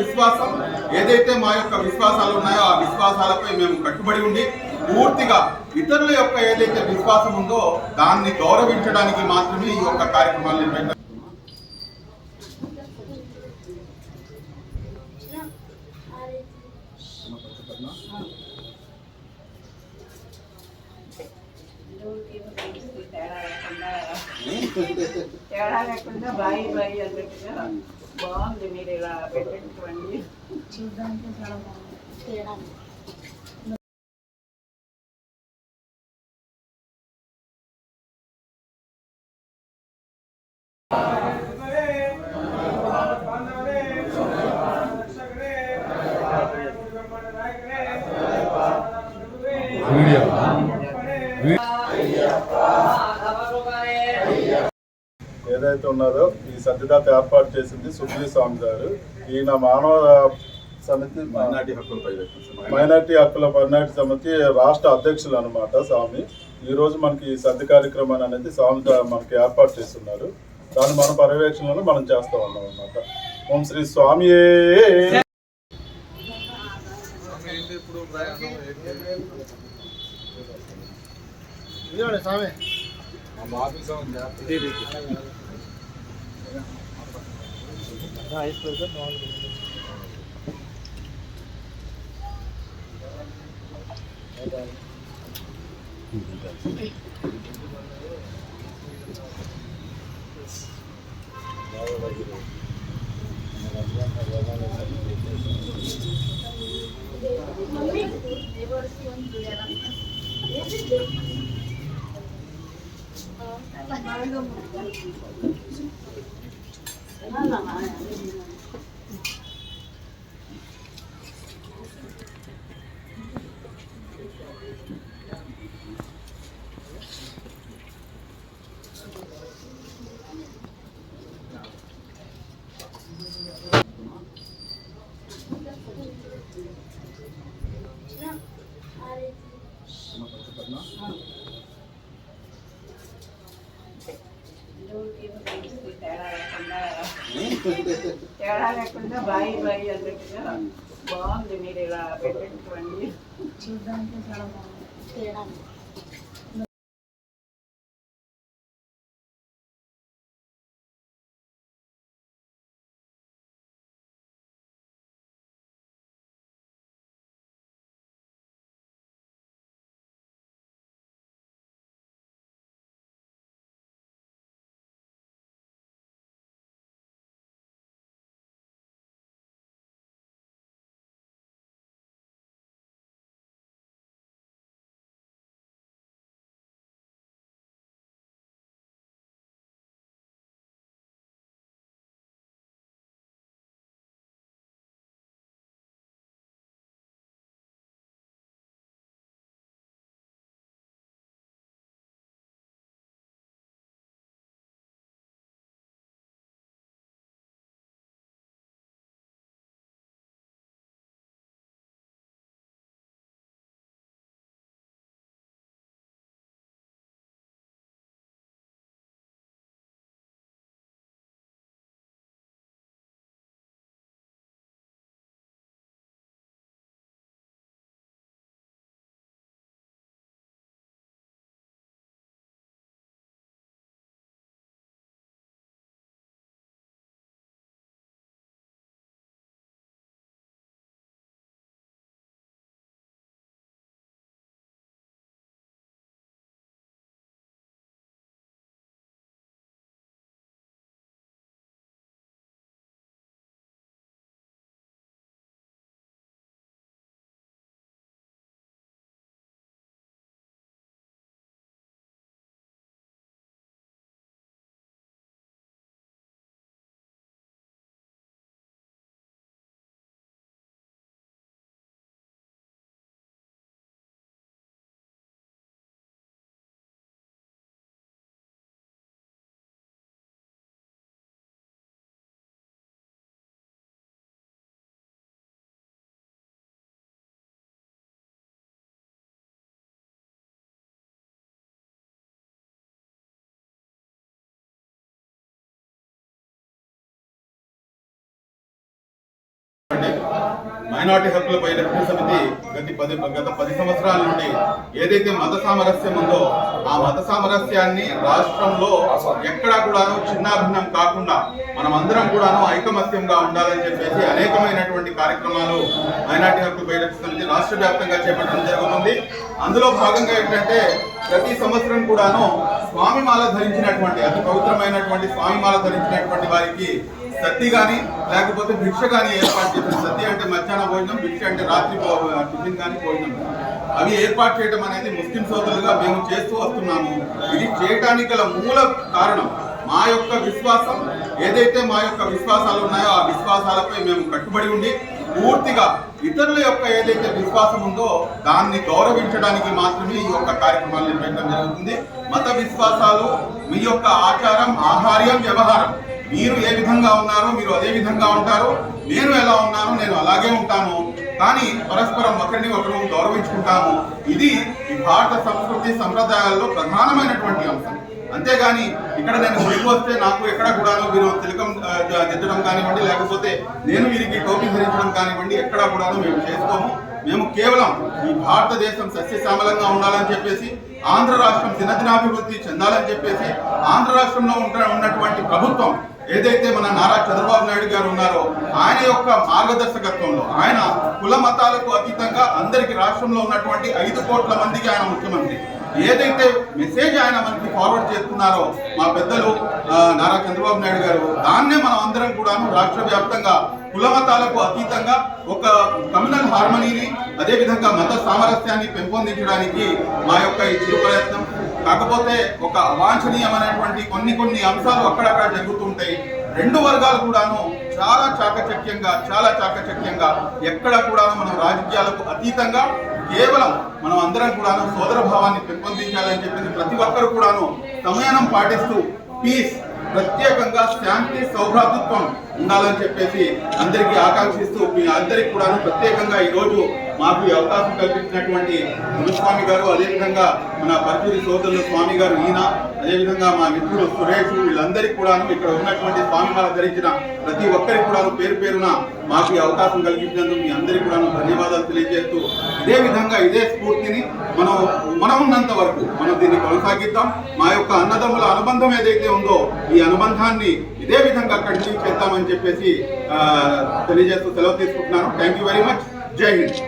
విశ్వాసం ఏదైతే మా యొక్క విశ్వాసాలు ఉన్నాయో ఆ విశ్వాసాలపై మేము కట్టుబడి ఉండి పూర్తిగా ఇతరుల యొక్క ఏదైతే విశ్వాసం ఉందో దాన్ని గౌరవించడానికి మాత్రమే ఈ యొక్క కార్యక్రమాలు తేడా లేకుండా బాయి బాయి అన్నట్టుగా బాగుంది మీరు ఇలా పెట్టినటువంటి చూడడానికి చాలా బాగుంది. ఏదైతే ఉన్నదో ఈ సత్యదాత ఏర్పాటు చేసింది సుబ్బి స్వామి గారు. ఈయన మానవ సమితి మైనార్టీ హక్కులపై వ్యక్తం మైనార్టీ హక్కుల మైనార్టీ సమితి రాష్ట్ర అధ్యక్షులు అనమాట స్వామి. ఈ రోజు మనకి ఈ సద్య కార్యక్రమాన్ని అనేది స్వామి మనకి ఏర్పాటు చేస్తున్నారు. దాన్ని మన పర్యవేక్షణలో మనం చేస్తా ఉన్నాం అనమాట ఓం శ్రీ స్వామి. రైస్ పెడతారు నాలుగు Thank you. తేడా తేడా లేకుండా బాయి బాయి అన్నట్టుగా బాగుంది మీరు ఇలా పెట్టినటువంటి చూడడానికి చాలా బాగుంది. తేడా మైనార్టీ హక్కుల రక్షణ సమితి గతి పది గత పది సంవత్సరాల నుండి ఏదైతే మత సామరస్యం ఉందో ఆ మత సామరస్యాన్ని రాష్ట్రంలో ఎక్కడా కూడాను చిన్నాభిన్నం కాకుండా మనం అందరం కూడాను ఐకమత్యంగా ఉండాలని చెప్పేసి అనేకమైనటువంటి కార్యక్రమాలు మైనార్టీ హక్కుల పరిరక్షణ సమితి రాష్ట్ర వ్యాప్తంగా చేపట్టడం జరుగుతుంది. అందులో భాగంగా ఏంటంటే ప్రతి సంవత్సరం కూడాను స్వామిమాల ధరించినటువంటి అతి పవిత్రమైనటువంటి స్వామిమాల ధరించినటువంటి వారికి సత్తి కానీ లేకపోతే భిక్ష కానీ ఏర్పాటు చేశారు సత్తి అంటే మధ్యాహ్న భోజనం భిక్ష అంటే రాత్రి టిఫిన్ కానీ భోజనం. అవి ఏర్పాటు చేయడం అనేది ముస్లిం సోదరులుగా మేము చేస్తూ వస్తున్నాము. ఇది చేయటానికి గల మూల కారణం. మా యొక్క విశ్వాసం ఏదైతే మా యొక్క విశ్వాసాలు ఉన్నాయో ఆ విశ్వాసాలపై మేము కట్టుబడి ఉండి పూర్తిగా ఇతరుల యొక్క ఏదైతే విశ్వాసం ఉందో దాన్ని గౌరవించడానికి మాత్రమే ఈ యొక్క కార్యక్రమాలు నిర్వహించడం జరుగుతుంది. మత విశ్వాసాలు మీ యొక్క ఆచారం ఆహార్యం వ్యవహారం. మీరు ఏ విధంగా ఉన్నారో మీరు అదే విధంగా ఉంటారు నేను ఎలా ఉన్నానో నేను అలాగే ఉంటాను. కానీ పరస్పరం ఒకరిని ఒకరు గౌరవించుకుంటాము. ఇది ఈ భారత సంస్కృతి సంప్రదాయాల్లో ప్రధానమైనటువంటి అంశం. అంతేగాని ఇక్కడ నేను గుడికి వస్తే నాకు ఎక్కడ కూడా మీరు తిలకం దిద్దడం కానివ్వండి లేకపోతే నేను వీరికి టోపీ ధరించడం కానివ్వండి ఎక్కడ కూడా మేము చేసుకోము. మేము కేవలం ఈ భారతదేశం సస్యశ్యామలంగా ఉండాలని చెప్పేసి ఆంధ్ర రాష్ట్రం దినదినాభివృద్ధి చెందాలని చెప్పేసి ఆంధ్ర రాష్ట్రంలో ఉంట ఉన్నటువంటి ప్రభుత్వం ఏదైతే మన నారా చంద్రబాబు నాయుడు గారు ఉన్నారో ఆయన యొక్క మార్గదర్శకత్వంలో ఆయన కుల మతాలకు అతీతంగా అందరికి రాష్ట్రంలో ఉన్నటువంటి ఐదు కోట్ల మందికి ఆయన ముఖ్యమంత్రి. ఏదైతే మెసేజ్ ఆయన మనకి ఫార్వర్డ్ చేస్తున్నారో మా పెద్దలు నారా చంద్రబాబు నాయుడు గారు దాన్నే మనం అందరం కూడాను రాష్ట్ర వ్యాప్తంగా కుల మతాలకు అతీతంగా ఒక కమ్యూనల్ హార్మనీని అదేవిధంగా మత సామరస్యాన్ని పెంపొందించడానికి మా యొక్క ఈ చిరు ప్రయత్నం కాకపోతే ఒక అవాంఛనీయమైనటువంటి కొన్ని కొన్ని అంశాలు అక్కడక్కడ జరుగుతుంటాయి. రెండు వర్గాలు కూడాను చాలా చాకచక్యంగా చాలా చాకచక్యంగా ఎక్కడ కూడాను మనం రాజకీయాలకు అతీతంగా కేవలం మనం అందరం కూడాను సోదర భావాన్ని పెంపొందించాలని చెప్పేసి ప్రతి ఒక్కరు కూడాను సమయానం పాటిస్తూ పీస్ ప్రత్యేకంగా శాంతి సౌభ్రాతృత్వం ఉండాలని చెప్పేసి అందరికీ ఆకాంక్షిస్తూ మీ అందరికి కూడాను ప్రత్యేకంగా ఈ రోజు మాకు ఈ అవకాశం కల్పించినటువంటి గురుస్వామి గారు అదేవిధంగా మన పరచూరి సోదరులు స్వామి గారు ఈయన అదేవిధంగా మా మిత్రుడు సురేష్ వీళ్ళందరికీ కూడాను ఇక్కడ ఉన్నటువంటి స్వామి మాల ధరించిన ప్రతి ఒక్కరికి కూడాను పేరు పేరున మాకు ఈ అవకాశం కల్పించినందుకు మీ అందరికీ కూడాను ధన్యవాదాలు తెలియజేస్తూ ఇదే విధంగా ఇదే స్ఫూర్తిని మనం మనం ఉన్నంత వరకు మనం దీన్ని కొనసాగిద్దాం. మా యొక్క అన్నదమ్ముల అనుబంధం ఏదైతే ఉందో ఈ అనుబంధాన్ని ఇదే విధంగా కంటిన్యూ చేద్దామని చెప్పేసి తెలియజేస్తూ సెలవు తీసుకుంటున్నాను. థ్యాంక్ యూ వెరీ మచ్ జై హింద్